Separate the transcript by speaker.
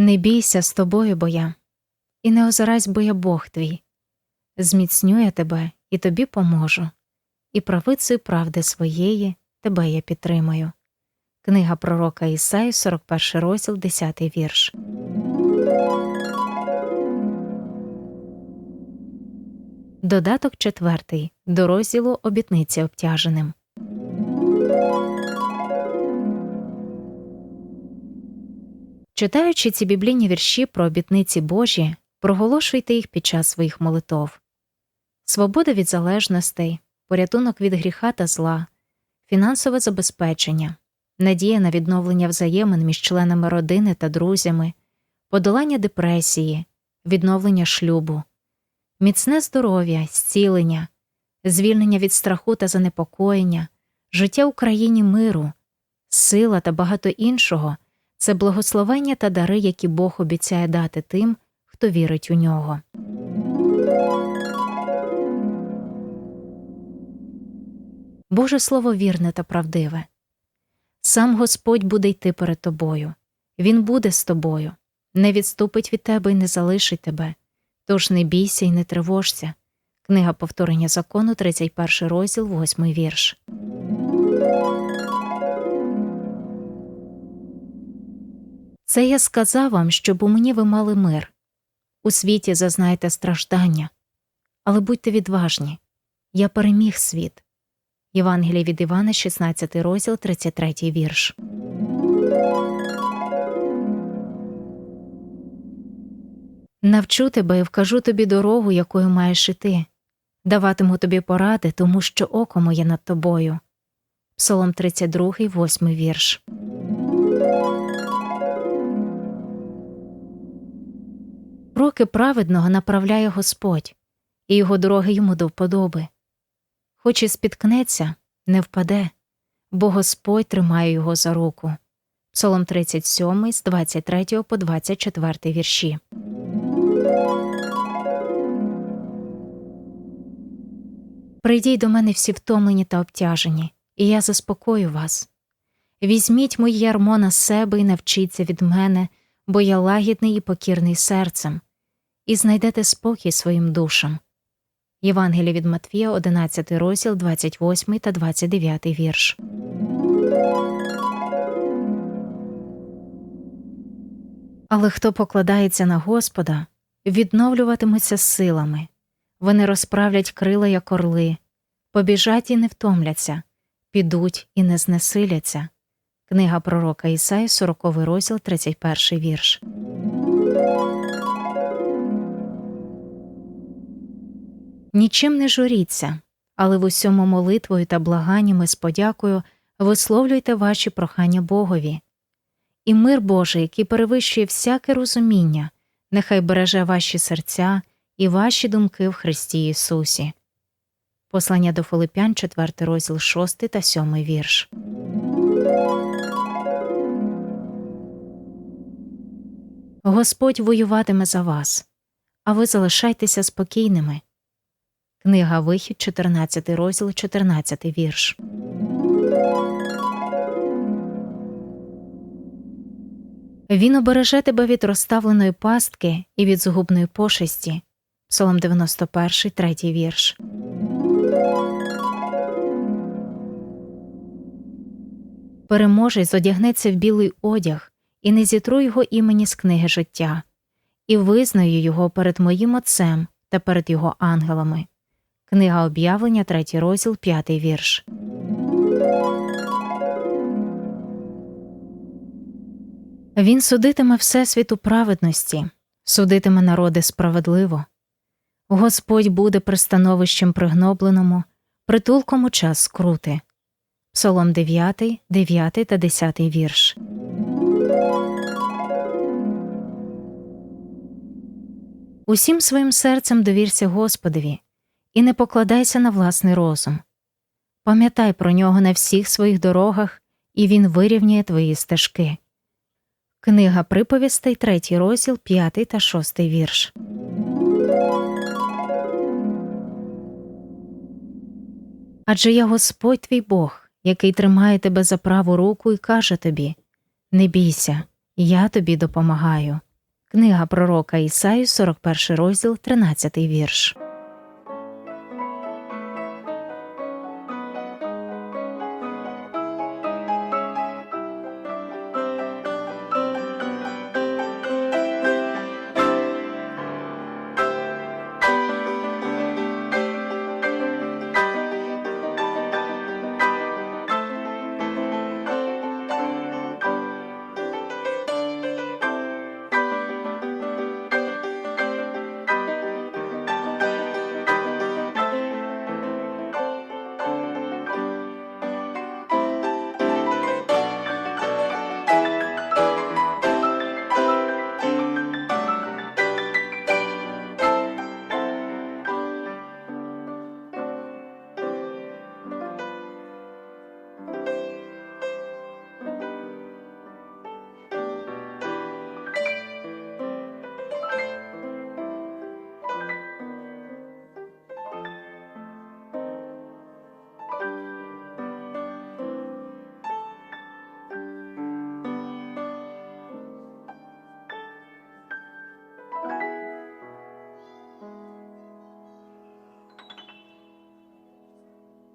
Speaker 1: Не бійся з тобою, бо я, і не озирайсь, бо я Бог твій. Зміцню я тебе і тобі поможу, і правицею правди своєї тебе я підтримаю. Книга пророка Ісаї, 41 розділ, 10 вірш. Додаток четвертий до розділу обітниці обтяженим. Читаючи ці біблійні вірші про обітниці Божі, проголошуйте їх під час своїх молитов. Свобода від залежностей, порятунок від гріха та зла, фінансове забезпечення, надія на відновлення взаємин між членами родини та друзями, подолання депресії, відновлення шлюбу, міцне здоров'я, зцілення, звільнення від страху та занепокоєння, життя в країні миру, сила та багато іншого це благословення та дари, які Бог обіцяє дати тим, хто вірить у нього. Боже Слово вірне та правдиве. Сам Господь буде йти перед тобою, Він буде з тобою, не відступить від тебе і не залишить тебе. Тож не бійся і не тривожся. Книга повторення закону, 31 розділ, 8 вірш. Це я сказав вам, щоб у мені ви мали мир. У світі зазнаєте страждання, але будьте відважні. Я переміг світ. Євангеліє від Івана, 16 розділ, 33 вірш. Навчу тебе і вкажу тобі дорогу, якою маєш іти. Даватиму тобі поради, тому що око моє над тобою. Псалом 32, 8 вірш. Роки праведного направляє Господь, і його дороги йому до вподоби. Хоч і спіткнеться, не впаде, бо Господь тримає його за руку. Псалом 37 з 23 по 24 вірші. Прийдіть до мене всі втомлені та обтяжені, і я заспокою вас. Візьміть моє ярмо на себе і навчіться від мене, бо я лагідний і покірний серцем, і знайдете спокій своїм душам. Євангеліє від Матвія, 11 розділ, 28 та 29 вірш. Але хто покладається на Господа, відновлюватиметься силами, вони розправлять крила, як орли, побіжать і не втомляться, підуть і не знесиляться. Книга пророка Ісаї, 40 розділ, 31 вірш. Нічим не журіться, але в усьому молитвою та благаннями з подякою висловлюйте ваші прохання Богові. І мир Божий, який перевищує всяке розуміння, нехай береже ваші серця і ваші думки в Христі Ісусі. Послання до Филипян, 4 розділ 6 та 7 вірш. Господь воюватиме за вас, а ви залишайтеся спокійними. Книга Вихід, 14 розділ, 14 вірш. Він обереже тебе від розставленої пастки і від згубної пошесті. Псалом 91, 3 вірш. Переможець одягнеться в білий одяг і не зітру його імені з книги життя, і визнаю його перед моїм отцем та перед його ангелами. Книга об'явлення, 3 розділ, 5 вірш. Він судитиме всесвіт у праведності, судитиме народи справедливо. Господь буде пристановищем пригнобленому, притулком у час скрути. Псалом 9, 9 та 10 вірш. Усім своїм серцем довірся Господові і не покладайся на власний розум. Пам'ятай про нього на всіх своїх дорогах, і він вирівняє твої стежки. Книга приповістей, 3 розділ, 5 та 6 вірш. Адже я Господь твій Бог, який тримає тебе за праву руку і каже тобі Не бійся, я тобі допомагаю. Книга пророка Ісаї, 41 розділ, 13 вірш.